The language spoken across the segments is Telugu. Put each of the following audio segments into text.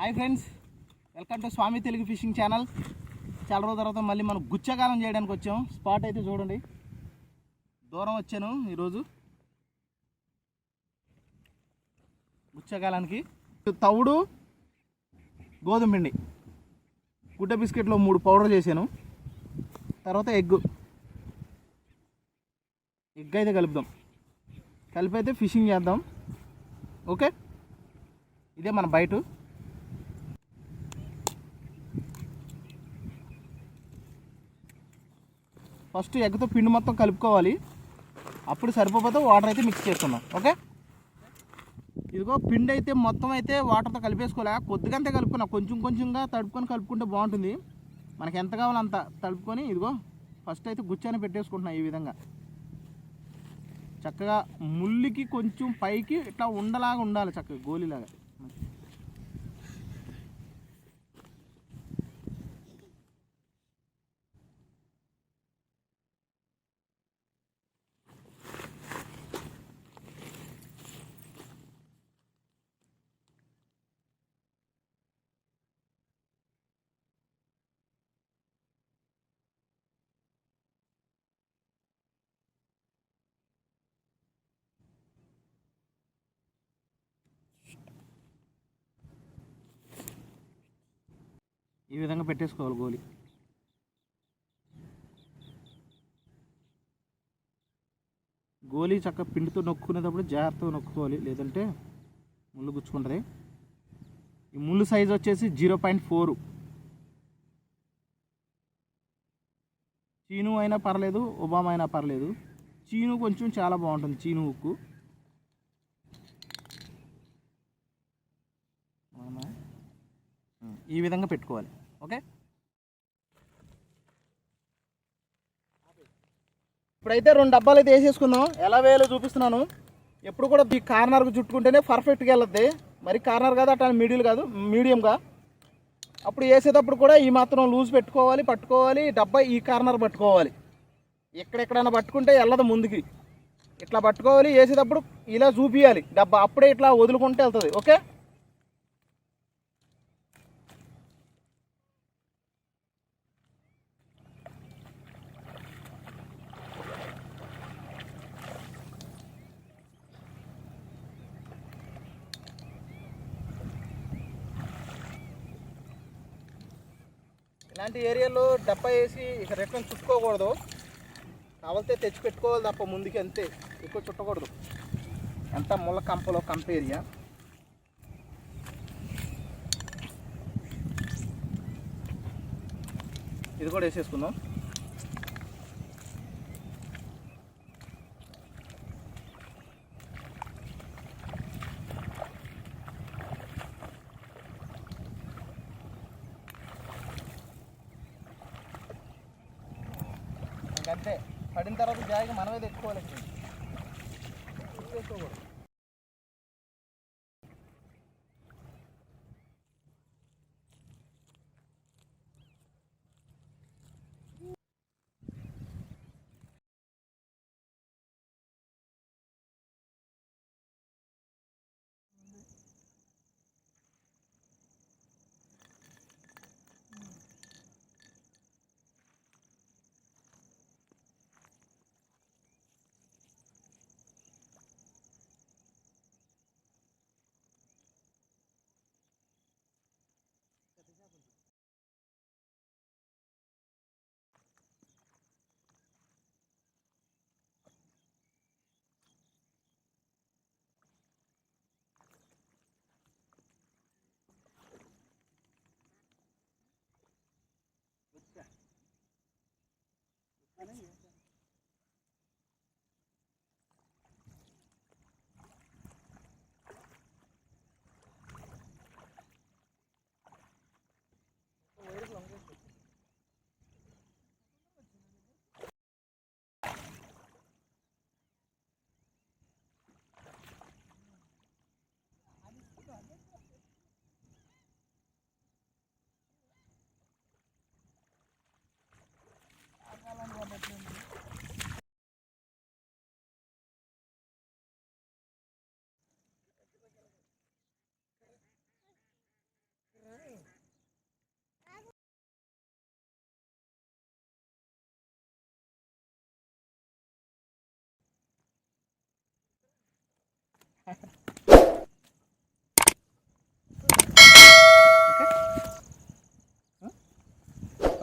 Hi friends welcome to Swami Telugu fishing channel. చాలా రోజుల తర్వాత మళ్ళీ మనం గుచ్చకాలం చేయడానికి వచ్చాం. స్పాట్ అయితే చూడండి. దూరం వచ్చాను ఈరోజు. గుచ్చకాలానికి తవుడు గోధుమ పిండి. గుడ్డ బిస్కెట్లో మూడు పౌడర్ చేశాను. తర్వాత ఎగ్. ఎగ్ అయితే కలుపుదాం. కలిపి అయితే ఫిషింగ్ చేద్దాం. ఓకే? ఇదే మన బయట ఫస్ట్ ఎగ్తో పిండి మొత్తం కలుపుకోవాలి. అప్పుడు సరిపోతే వాటర్ అయితే మిక్స్ చేసుకున్నాం ఓకే ఇదిగో పిండి అయితే మొత్తం అయితే వాటర్తో కలిపేసుకోలే కొద్దిగంతే కలుపుకున్నా. కొంచెం కొంచెంగా తడుపుకొని కలుపుకుంటే బాగుంటుంది. మనకి ఎంత కావాలో అంత తడుపుకొని ఇదిగో ఫస్ట్ అయితే గుచ్చాన్ని పెట్టేసుకుంటున్నా ఈ విధంగా. చక్కగా ముల్లికి కొంచెం పైకి ఇట్లా ఉండలాగా ఉండాలి చక్కగా గోలీలాగా. ఈ విధంగా పెట్టేసుకోవాలి గోలి గోలీ చక్క పిండితో నొక్కునేటప్పుడు జాగ్రత్తగా నొక్కుకోవాలి. లేదంటే ముళ్ళు గుచ్చుకుంటుంది. ఈ ముళ్ళు సైజ్ వచ్చేసి జీరో పాయింట్ ఫోర్. చీను అయినా పర్లేదు ఒబామా అయినా పర్లేదు. చీను కొంచెం చాలా బాగుంటుంది చీను ఉక్కు. ఈ విధంగా పెట్టుకోవాలి. ఓకే? ఇప్పుడైతే రెండు డబ్బాలు అయితే వేసేసుకుందాం. ఎలా వేయాలో చూపిస్తున్నాను. ఎప్పుడు కూడా ఈ కార్నర్కు చుట్టుకుంటేనే పర్ఫెక్ట్గా వెళ్ళద్ది. మరి కార్నర్ కాదు అట్లా మీడియం కాదు మీడియంగా. అప్పుడు వేసేటప్పుడు కూడా ఈ మాత్రం లూజ్ పెట్టుకోవాలి పట్టుకోవాలి డబ్బా ఈ కార్నర్ పట్టుకోవాలి. ఎక్కడెక్కడైనా పట్టుకుంటే వెళ్ళదు ముందుకి. ఇట్లా పట్టుకోవాలి వేసేటప్పుడు ఇలా చూపియాలి. డబ్బా అప్పుడే ఇట్లా వదులుకుంటే వెళ్తుంది. ఓకే? ఇలాంటి ఏరియాలో డబ్బా వేసి రెక్కను రిటర్న్ చుట్టుకోకూడదు. కావాలితే తెచ్చి పెట్టుకోవాలి తప్ప ముందుకి అంతే. ఎక్కువ చుట్టకూడదు. ఎంత ముళ్ళ కంపలో కంప ఏరియా. ఇది కూడా వేసేసుకుందాం. ఇంకంతే పడిన తర్వాత జాయిగా మనమే తెచ్చుకోవాలి.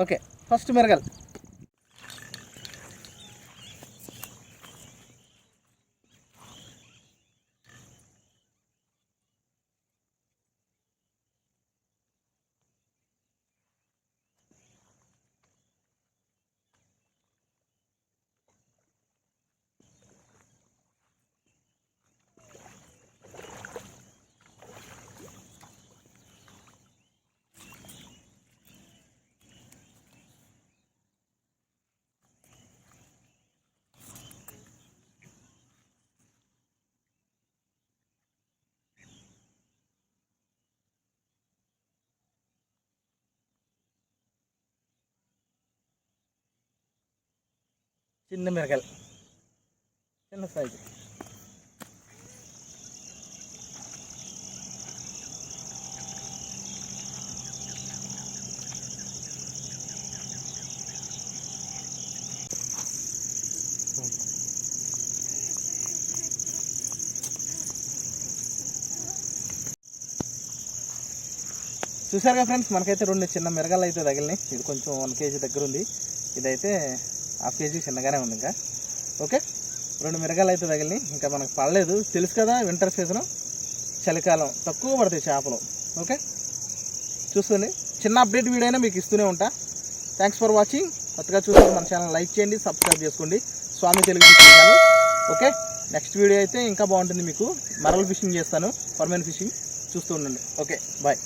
ఓకే. ఫస్ట్ మిరగల్ చిన్న మిరగల్ చిన్న సైజు చూసారుగా ఫ్రెండ్స్ మనకైతే రెండు చిన్న మిరగాలు అయితే తగిలినాయి. ఇది కొంచెం వన్ కేజీ దగ్గర ఉంది. ఇదైతే హాఫ్ కేజీ చిన్నగానే ఉంది ఇంకా. ఓకే? రెండు మిరగాలు అయితే తగిలినాయి. ఇంకా మనకు పడలేదు. తెలుసు కదా వింటర్ సీజన్. చలికాలం తక్కువ పడతాయి చేపలు. ఓకే? చూస్తుంది చిన్న అప్డేట్ వీడియో అయినా మీకు ఇస్తూనే ఉంటా. థ్యాంక్స్ ఫర్ వాచింగ్ కొత్తగా చూసారు మన ఛానల్ లైక్ చేయండి సబ్స్క్రైబ్ చేసుకోండి. Swami Telugu channel okay? Next video అయితే ఇంకా బాగుంటుంది మీకు. మరల ఫిషింగ్ చేస్తాను. పర్మనెంట్ ఫిషింగ్ చూస్తూ ఉండండి. ఓకే? బాయ్